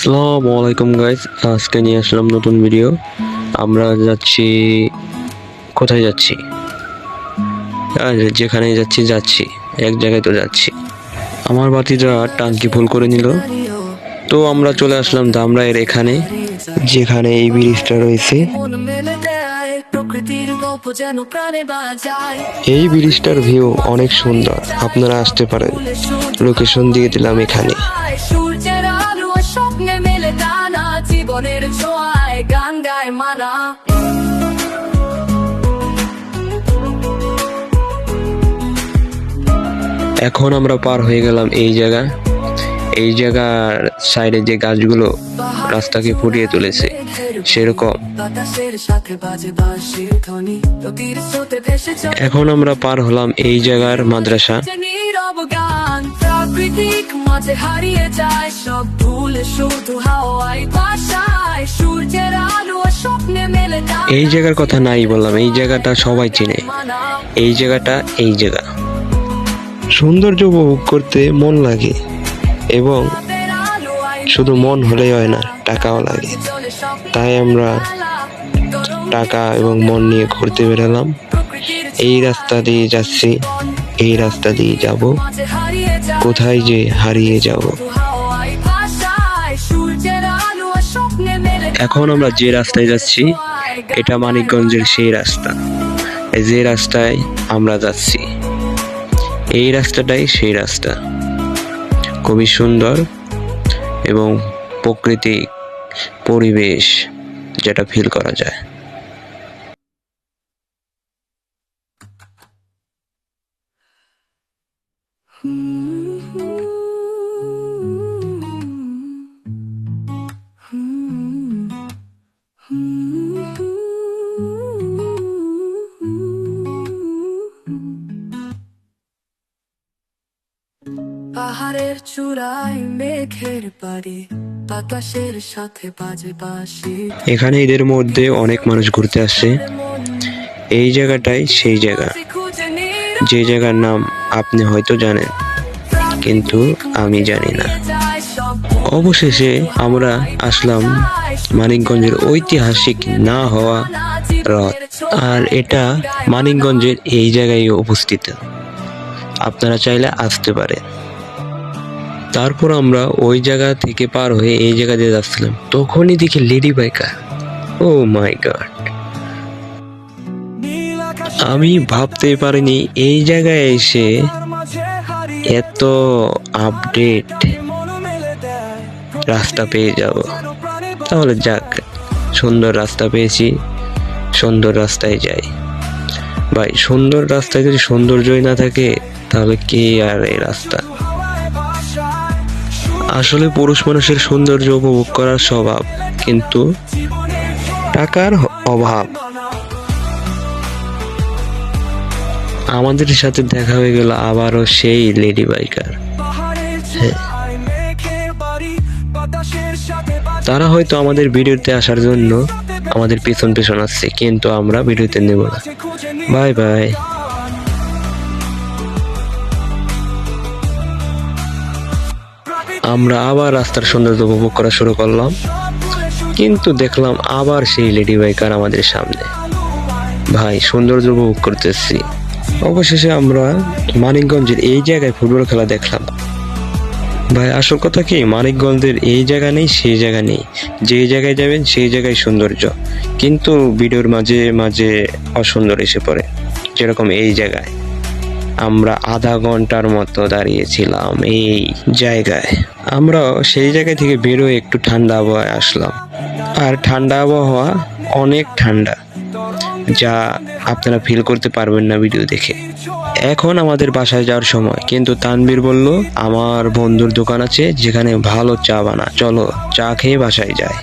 আসসালামু আলাইকুম গাইস আজকে নিয়ে আসলাম নতুন ভিডিও আমরা যাচ্ছি, কোথায় যাচ্ছি? আর যেখানে যাচ্ছি যাচ্ছি। এক জায়গায় তো যাচ্ছি। আমার বাতিটা টাঙ্কি ফুল করে নিল। তো আমরা চলে আসলাম দামরায়ের এখানে, যেখানে এই ব্রিজটা রয়েছে। এই ব্রিজটার ভিউ অনেক সুন্দর। আপনারা আসতে পারেন। লোকেশন দিয়ে দিলাম এখানে। জীবনের ছোঁয়ায় গান গায় মানা। এখন আমরা পার হয়ে গেলাম এই জায়গা। এই জায়গার সাইডে যে গাছগুলো রাস্তাকে ফুটিয়ে তুলেছে সেরকম। এখন আমরা পার হলাম এই জায়গার মাদ্রাসা। প্রাকৃতিক মাঝে হারিয়ে যায় সব ভুলে শুধু হাওয়ায় বাসায় সূর্যের আলো স্বপ্নে মেলে এই জায়গার কথা নাই বললাম এই জায়গাটা সবাই চিনে। এই জায়গাটা এই জায়গা। সৌন্দর্য উপভোগ করতে মন লাগে এবং শুধু মন হলেই হয় না টাকাও লাগে। তাই আমরা টাকা এবং মন নিয়ে ঘুরতে বেরালাম। এই রাস্তা দিয়ে যাচ্ছি। এই রাস্তা দিয়ে যাব। কোথায় যে হারিয়ে যাব। এখন আমরা যে রাস্তায় যাচ্ছি, এটা মানিকগঞ্জের সেই রাস্তা। যে রাস্তায় আমরা যাচ্ছি, এই রাস্তাটাই সেই রাস্তা। খুবই সুন্দর এবং প্রকৃতিক পরিবেশ যেটা ফিল করা যায়। পাহাড়ের চূড়ায় মেঘের বাড়ি বাতাসের সাথে বাজে বাঁশি। এখানে এদের মধ্যে অনেক মানুষ ঘুরতে আসছে এই জায়গাটাই সেই জায়গা। যে জায়গার নাম আপনি হয়তো জানেন, কিন্তু আমি জানি না। অবশেষে আমরা আসলাম মানিকগঞ্জের ঐতিহাসিক না হওয়া হ্রদ আর এটা মানিকগঞ্জের এই জায়গায় অবস্থিত আপনারা চাইলে আসতে পারেন। তারপর আমরা ওই জায়গা থেকে পার হয়ে এই জায়গা দিয়ে যাচ্ছিলাম। তখনই দেখি lady biker. Oh my god আমি ভাবতেই পারিনি এই জায়গায় এসে এত আপডেট রাস্তা পেয়ে যাব। তাহলে যাক, সুন্দর রাস্তা পেয়েছি, সুন্দর রাস্তায় যাই। ভাই, সুন্দর রাস্তায় যদি সৌন্দর্যই না থাকে, তাহলে কে আর এই রাস্তা? আসলে পুরুষ মানুষের সৌন্দর্য উপভোগ করার স্বভাব, কিন্তু টাকার অভাব। আমাদের সাথে দেখা হয়ে গেল আবারও সেই লেডি বাইকার। তারা হয়তো আমাদের ভিডিওতে আসার জন্য আমাদের পেছন পেছন আসছে কিন্তু আমরা ভিডিওতে নেব না। Bye bye. আমরা আবার রাস্তার সৌন্দর্য উপভোগ করা শুরু করলাম কিন্তু দেখলাম আবার সেই লেডি বাইকার আমাদের সামনে। ভাই সৌন্দর্য উপভোগ করতেছি। অবশেষে আমরা মানিকগঞ্জের এই জায়গায় ফুটবল খেলা দেখলাম। ভাই, আসল কথা কি? মানিকগঞ্জের এই জায়গা নেই, সেই জায়গা নেই। যে জায়গায় যাবেন, সেই জায়গায় সৌন্দর্য। কিন্তু ভিডিওর মাঝে মাঝে অসুন্দর এসে পড়ে, যেরকম এই জায়গায়। আমরা আধা ঘণ্টার মতো দাঁড়িয়েছিলাম এই জায়গায়। আমরা সেই জায়গা থেকে বেরোয় একটু ঠান্ডা আবহাওয়ায় আসলাম। আর ঠান্ডা আবহাওয়া অনেক ঠান্ডা। যা আপনারা ফিল করতে পারবেন না ভিডিও দেখে। এখন আমাদের বাসায় যাওয়ার সময়। কিন্তু তানবীর বলল, আমার বন্ধুর দোকান আছে যেখানে ভালো চা বানা চলো চা খেয়ে বাসায় যায়